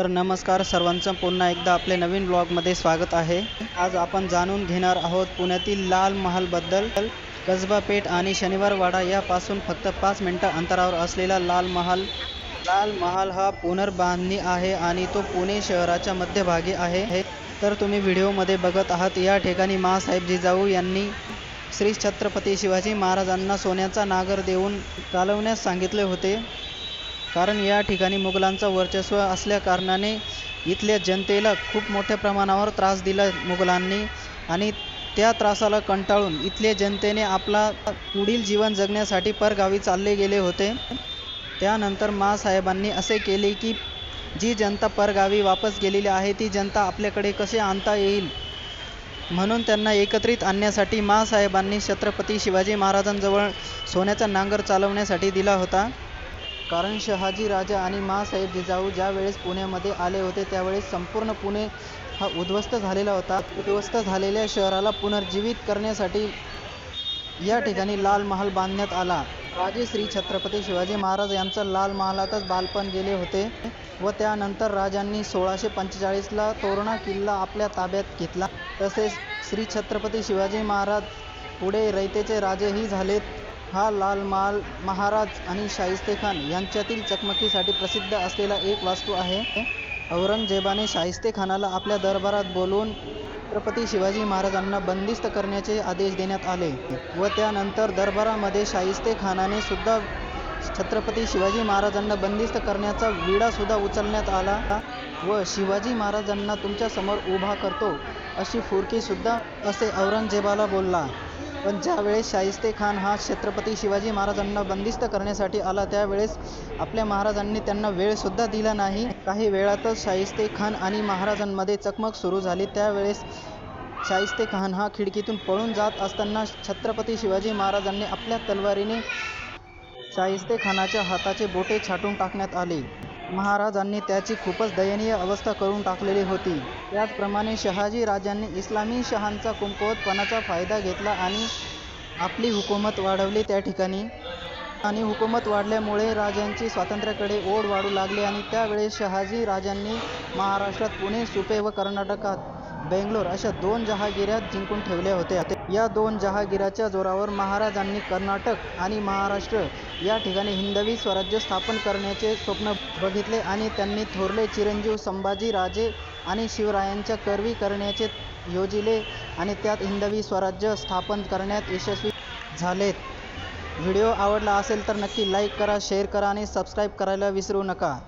तर नमस्कार सर्वांचं. पुन्हा एकदा आपले नवीन ब्लॉगमध्ये स्वागत आहे. आज आपण जाणून घेणार आहोत पुण्यातील लाल महालबद्दल कसबा पेठ आणि शनिवारवाडा यापासून फक्त पाच मिनटं अंतरावर असलेला लाल महाल. लाल महाल हा पुनर्बांधणी आहे आणि तो पुणे शहराच्या मध्यभागी आहे. तर तुम्ही व्हिडिओमध्ये बघत आहात या ठिकाणी महासाहेब जिजाऊ यांनी श्री छत्रपती शिवाजी महाराजांना सोन्याचा नागर देऊन चालवण्यास सांगितले होते. कारण या ठिकाणी मुघलांचं वर्चस्व असल्याकारणाने इथल्या जनतेला खूप मोठ्या प्रमाणावर त्रास दिला मुघलांनी. आणि त्या त्रासाला कंटाळून इथल्या जनतेने आपला पुढील जीवन जगण्यासाठी परगावी चालले गेले होते. त्यानंतर माँसाहेबांनी असे केले की जी जनता परगावी वापस गेलेली आहे ती जनता आपल्याकडे कसे आणता येईल? म्हणून त्यांना एकत्रित आणण्यासाठी माँसाहेबांनी छत्रपती शिवाजी महाराजांजवळ सोन्याचा नांगर चालवण्यासाठी दिला होता. कारण शहाजी राजा आणि माँसाहेब जिजाऊ ज्या वेळेस पुण्यामध्ये आले होते त्यावेळेस संपूर्ण पुणे हा उद्ध्वस्त झालेला होता. उद्ध्वस्त झालेल्या शहराला पुनर्जीवित करण्यासाठी या ठिकाणी लाल महाल बांधण्यात आला. राजे श्री छत्रपती शिवाजी महाराज यांचं लाल महालातच बालपण गेले होते व त्यानंतर राजांनी सोळाशे पंचेचाळीसला तोरणा किल्ला आपल्या ताब्यात घेतला. तसेच श्री छत्रपती शिवाजी महाराज पुढे रयतेचे राजेही झालेत. हा लाल माल महाराज आणि शाहिस्ते खान यांच्यातील चकमकीसाठी प्रसिद्ध असलेला एक वास्तू आहे. औरंगजेबाने शाहिस्ते खानाला आपल्या दरबारात बोलवून छत्रपती शिवाजी महाराजांना बंदिस्त करण्याचे आदेश देण्यात आले व त्यानंतर दरबारामध्ये शाहिस्ते खानाने सुद्धा छत्रपती शिवाजी महाराजांना बंदिस्त करण्याचा विडासुद्धा उचलण्यात आला व शिवाजी महाराजांना तुमच्यासमोर उभा करतो अशी फुरकीसुद्धा असे औरंगजेबाला बोलला. पण ज्यावेळेस शाहिस्ते खान हा छत्रपती शिवाजी महाराजांना बंदिस्त करण्यासाठी आला त्यावेळेस आपल्या महाराजांनी त्यांना वेळसुद्धा दिला नाही. काही वेळातच शाहिस्ते खान आणि महाराजांमध्ये चकमक सुरू झाली. त्यावेळेस शाहिस्ते खान हा खिडकीतून पळून जात असताना छत्रपती शिवाजी महाराजांनी आपल्या तलवारीने शाहिस्ते खानाच्या हाताचे बोटे छाटून टाकण्यात आले. महाराजांनी त्याची खूपच दयनीय अवस्था करून टाकलेली होती. त्याचप्रमाणे शहाजी राजांनी इस्लामी शहांचा कुंकवतपणाचा फायदा घेतला आणि आपली हुकूमत वाढवली त्या ठिकाणी. आणि हुकूमत वाढल्यामुळे राजांची स्वातंत्र्याकडे ओढ वाढू लागली आणि त्यावेळेस शहाजी राजांनी महाराष्ट्रात पुणे सुपे व कर्नाटकात बेंगलोर अशा दोन जहागिऱ्या जिंकून ठेवल्या होत्या. या दोन जहागिराच्या जोरावर महाराजांनी कर्नाटक आणि महाराष्ट्र या ठिकाणी हिंदवी स्वराज्य स्थापन करण्याचे स्वप्न बघितले आणि त्यांनी थोरले चिरंजीव संभाजी राजे आणि शिवरायांच्या करवी करण्याचे योजिले आणि त्यात हिंदवी स्वराज्य स्थापन करण्यात यशस्वी झालेत. व्हिडिओ आवडला असेल तर नक्की लाईक करा शेअर करा आणि सबस्क्राईब करायला विसरू नका.